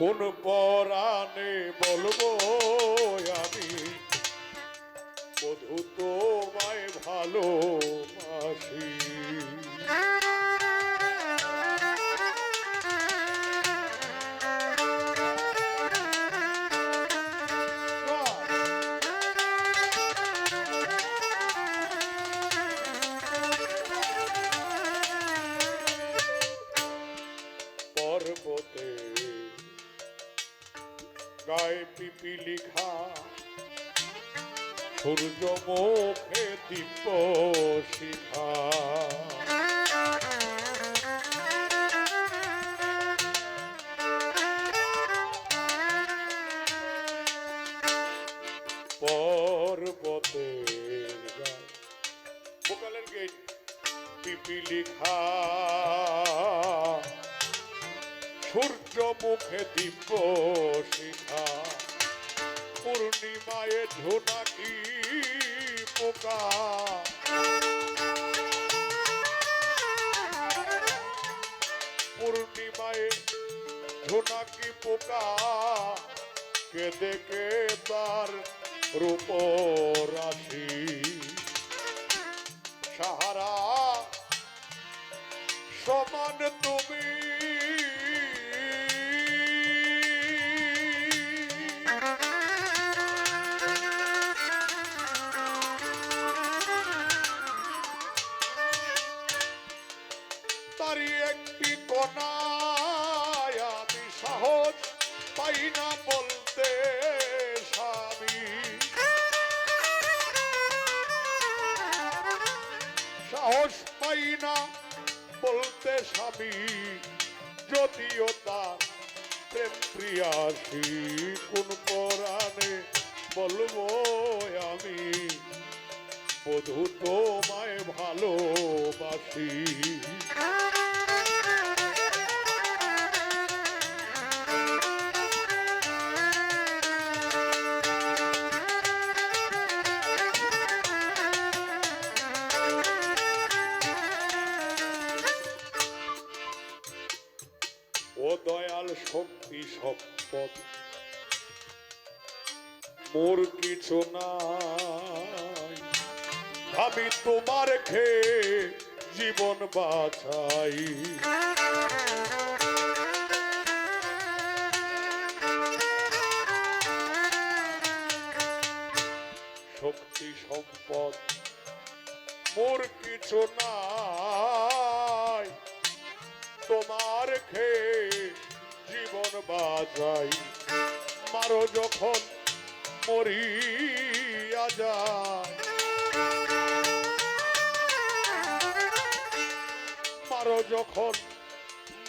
কোন পরাণে বলব আমি? বধু তোমায় ভালোবাসি। পর্বতে গায়ে পিপি লিখা সূর্য মুখে দীপ শিখা। পর্বতের গায়ে ভোকালের গেট পিপি লিখা সূর্য মুখে শিখা। পূর্ণিমায় ঝোনাকি পোকা? পূর্ণিমায় ঝোনাকি পোকা? কেঁদে কে তার রূপ কণায় আমি সাহস পাই না বলতে স্বামী? সাহস পাই না বলতে স্বামী, যদিও তার প্রেম প্রিয়াসী কোন পরাণে বলব আমি? বধু তোমায় ভালোবাসি। শক্তি সম্পদ মোর কিছু নাই। আমি তোমার খেয়ে জীবন বাছাই। শক্তি সম্পদ মোর কিছু নাই। তোমার খেয়ে বাজাই, মারো যখন মরিয়া যায়। মারো যখন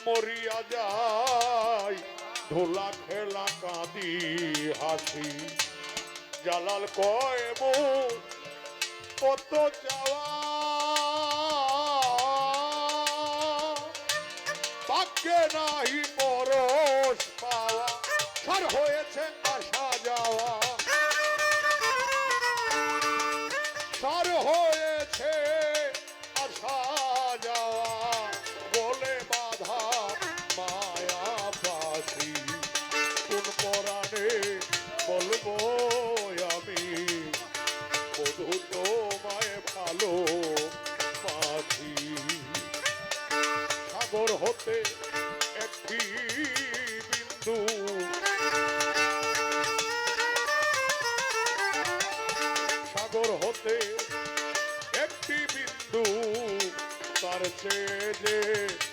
মরিয়া যায় ধোলা খেলা কাঁদি হাসি। জালাল কয় কত যাওয়া ভাগ্যে নাহি পরশ পাওয়া সার হয়েছে আসা যাওয়া। সার হয়েছে আসা যাওয়া, বলে বাধা মায়া পাশি কোন পরাণে বলব আমি, বধু ভালো পাখি সাগর হতে সাগর হতে একটি বিন্দু তার চেয়ে